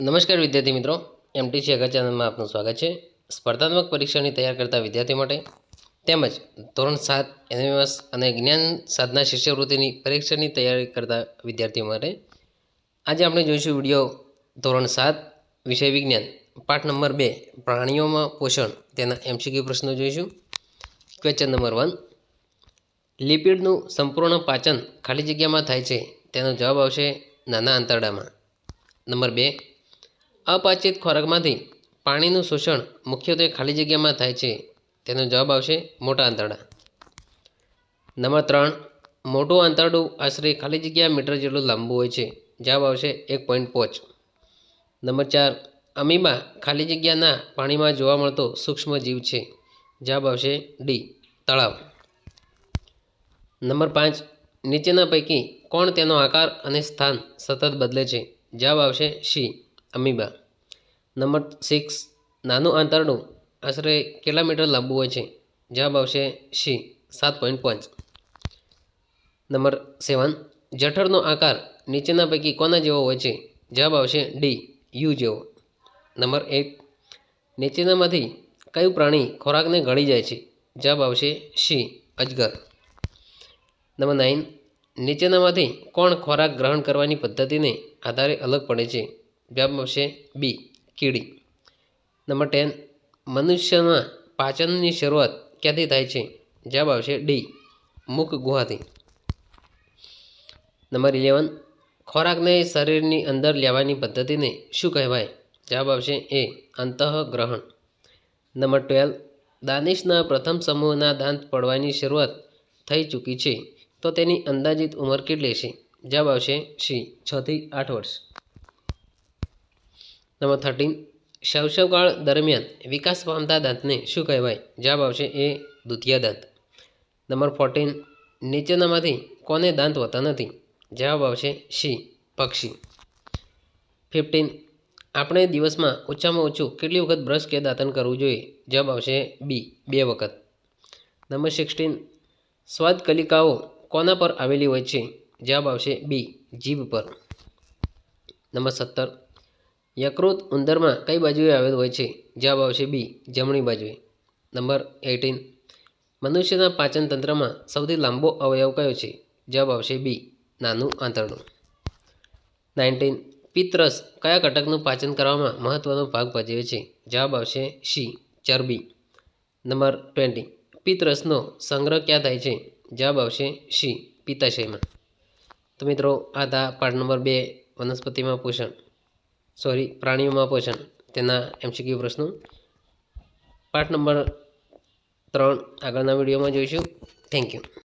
નમસ્કાર વિદ્યાર્થી મિત્રો એમટીસી અગર ચેનલમાં આપનું સ્વાગત છે. સ્પર્ધાત્મક પરીક્ષાની તૈયાર કરતા વિદ્યાર્થીઓ માટે તેમજ ધોરણ સાત એનએમએસ અને જ્ઞાન સાધના શિષ્યવૃત્તિની પરીક્ષાની તૈયારી કરતા વિદ્યાર્થીઓ માટે આજે આપણે જોઈશું વીડિયો ધોરણ સાત, વિષય વિજ્ઞાન, પાઠ નંબર બે, પ્રાણીઓમાં પોષણ, તેના એમસીક્યુ પ્રશ્નો જોઈશું. ક્વેશ્ચન નંબર વન લિપિડનું સંપૂર્ણ પાચન ખાલી જગ્યામાં થાય છે, તેનો જવાબ આવશે નાના આંતરડામાં. નંબર બે અપાચિત ખોરાકમાંથી પાણીનું શોષણ મુખ્યત્વે ખાલી જગ્યામાં થાય છે. તેનો જવાબ આવશે મોટા આંતરડા. નંબર ત્રણ, મોટું આંતરડું આશરે ખાલી જગ્યા મીટર જેટલું લાંબુ હોય છે. જવાબ આવશે એક પોઈન્ટ પાંચ. નંબર ચાર, અમીબા ખાલી જગ્યાના પાણીમાં જોવા મળતો સૂક્ષ્મ જીવ છે. જવાબ આવશે ડી, તળાવ. નંબર પાંચ, નીચેના પૈકી કોણ તેનો આકાર અને સ્થાન સતત બદલે છે? જવાબ આવશે સી અમીબા. નંબર સિક્સ, નાનું આંતરડું. આશરે કેટલા મીટર લાંબુ હોય છે? જવાબ આવશે સી, સાત પોઈન્ટ પાંચ. નંબર સેવન, જઠરનો આકાર નીચેના પૈકી કોના જેવો હોય છે? જવાબ આવશે ડી, યુ જેવો. નંબર એટ, નીચેનામાંથી કયું પ્રાણી ખોરાકને ગળી જાય છે? જવાબ આવશે સી, અજગર. નંબર નાઇન, નીચેનામાંથી કોણ ખોરાક ગ્રહણ કરવાની પદ્ધતિને આધારે અલગ પડે છે? જવાબ આવશે બી કીડી નંબર ટેન મનુષ્યમાં પાચનની શરૂઆત ક્યાંથી થાય છે? જવાબ આવશે ડી મુખ ગુહાથી. નંબર ઇલેવન ખોરાકને શરીરની અંદર લેવાની પદ્ધતિને શું કહેવાય? જવાબ આવશે એ અંતઃગ્રહણ. નંબર ટ્વેલ્વ દાનિશના પ્રથમ સમૂહના દાંત પડવાની શરૂઆત થઈ ચૂકી છે, તો તેની અંદાજિત ઉંમર કેટલી છે જવાબ આવશે સી છથી આઠ વર્ષ. નંબર થર્ટીન શૈશવકાળ દરમિયાન વિકાસ પામતા દાંતને શું કહેવાય? જવાબ આવશે એ દ્વિતીય દાંત. નંબર ફોર્ટીન નીચેનામાંથી કોને દાંત હોતા નથી? જવાબ આવશે શી, પક્ષી. ફિફ્ટીન આપણે દિવસમાં ઓછામાં ઓછું કેટલી વખત બ્રશ કે દાંતન કરવું જોઈએ? જવાબ આવશે બી બે વખત. નંબર સિક્સટીન સ્વાદ કલિકાઓ કોના પર આવેલી હોય છે? જવાબ આવશે બી જીભ પર. નંબર સત્તર યકૃત ઉંદરમાં કઈ બાજુએ આવેલું હોય છે? જવાબ આવશે બી, જમણી બાજુએ. નંબર એટીન મનુષ્યના પાચન તંત્રમાં સૌથી લાંબો અવયવ કયો છે? જવાબ આવશે બી, નાનું આંતરડું. નાઇન્ટીન. પિત્તરસ કયા ઘટકનું પાચન કરવામાં મહત્વનો ભાગ ભજવે છે? જવાબ આવશે સી, ચરબી. Number twenty. પિત્તરસનો સંગ્રહ ક્યાં થાય છે? જવાબ આવશે સી, પિત્તાશયમાં. તો મિત્રો, આ હતા પાઠ નંબર બે, વનસ્પતિમાં પોષણ. સોરી પ્રાણીઓમાં પોષણ. તેના એમસીક્યુ પ્રશ્નો. પાઠ નંબર ત્રણ આગળના વિડીયોમાં જોઈશું. Thank you